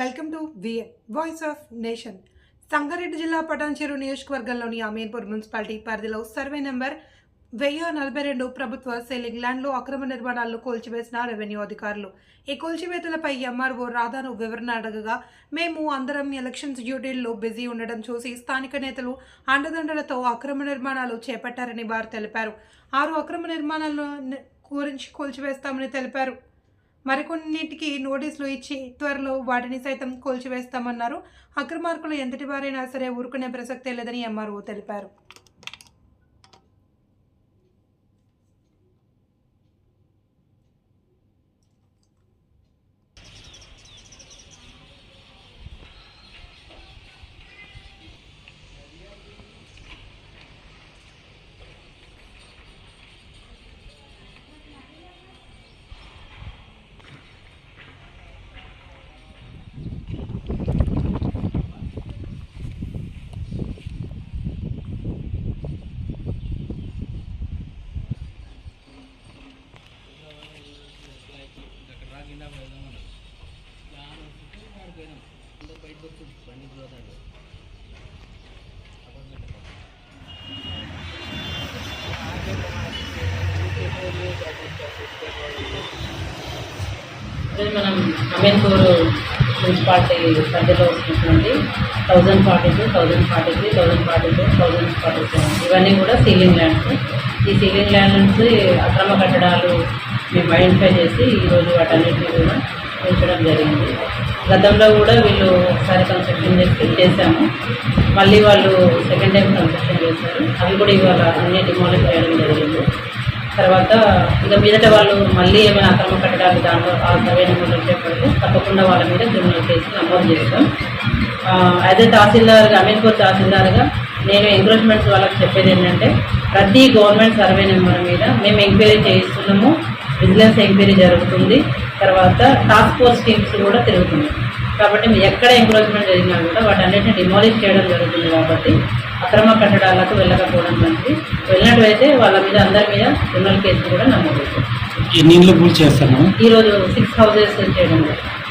Welcome to VN voice of nation. Sangareddy జిల్లా పటాన్చెరు నియోజకవర్గంలోని Ameenpur municipality పరిధిలో సర్వే నెంబర్ వెయ్యి నలభై రెండు ప్రభుత్వ సెల్లింగ్ ల్యాండ్లో అక్రమ నిర్మాణాలను కూల్చివేసిన రెవెన్యూ అధికారులు. ఈ కూల్చివేతలపై ఎంఆర్ఓ రాధాను వివరణ అడగగా మేము అందరం ఎలక్షన్స్ డ్యూటీల్లో బిజీ ఉండడం చూసి స్థానిక నేతలు అండదండలతో అక్రమ నిర్మాణాలు చేపట్టారని వారు తెలిపారు. ఆరు అక్రమ నిర్మాణాలను గురించి కూల్చివేస్తామని తెలిపారు. మరికొన్నిటికి నోటీసులు ఇచ్చి త్వరలో వాటిని సైతం కూల్చివేస్తామన్నారు. అక్రమార్కులు ఎంతటి వారైనా సరే ఊరుకునే ప్రసక్తే లేదని ఎంఆర్ఓ తెలిపారు. ఈరోజు మనం అమీన్పూర్ మున్సిపాలిటీ పరిధిలో వస్తున్నటువంటి thousand forty two thousand forty three thousand forty two thousand forty seven ఇవన్నీ కూడా సీలింగ్ ల్యాండ్స్ ఈ సీలింగ్ ల్యాండ్ నుంచి అక్రమ కట్టడాలు మేము ఐడెంటిఫై చేసి ఈరోజు వాటన్నిటిని కూడా ఉంచడం జరిగింది. గతంలో కూడా వీళ్ళు ఒకసారి కన్స్ట్రక్షన్ చేసి చేశాము మళ్ళీ వాళ్ళు సెకండ్ టైం కన్స్ట్రక్షన్ చేశారు. అవి కూడా ఇవాళ అన్ని డిమాలిష్ చేయడం జరిగింది. తర్వాత ఇక మీదట వాళ్ళు మళ్ళీ ఏమైనా అక్రమ కట్టడాలు దాంట్లో ఆ సర్వే నెంబర్లు చేపడితే తప్పకుండా వాళ్ళ మీద క్రిమినల్ కేసు నమోదు చేస్తాం. అయితే తహసీల్దార్గా అమీర్పూర్ తహసీల్దార్గా నేను ఎంక్రోచ్మెంట్స్ వాళ్ళకి చెప్పేది ఏంటంటే ప్రతి గవర్నమెంట్ సర్వే నెంబర్ మీద మేము ఎంక్వైరీ చేయిస్తున్నాము. విజిలెన్స్ ఎంక్వైరీ జరుగుతుంది. తర్వాత టాస్క్ ఫోర్స్ టీమ్స్ కూడా తిరుగుతున్నాయి. కాబట్టి ఎక్కడ ఎంక్రోచ్మెంట్ జరిగినా కూడా వాటన్నిటిని డిమాలిష్ చేయడం జరుగుతుంది కాబట్టి అక్రమ కట్టడాలకు వెళ్ళకపోవడం మంచిది. వెళ్ళినట్లయితే వాళ్ళ మీద అందరి మీద క్రిమినల్ కేసు కూడా నమోదు అవుతుంది ఈరోజు సిక్స్ హౌసెస్ చేయడం జరుగుతుంది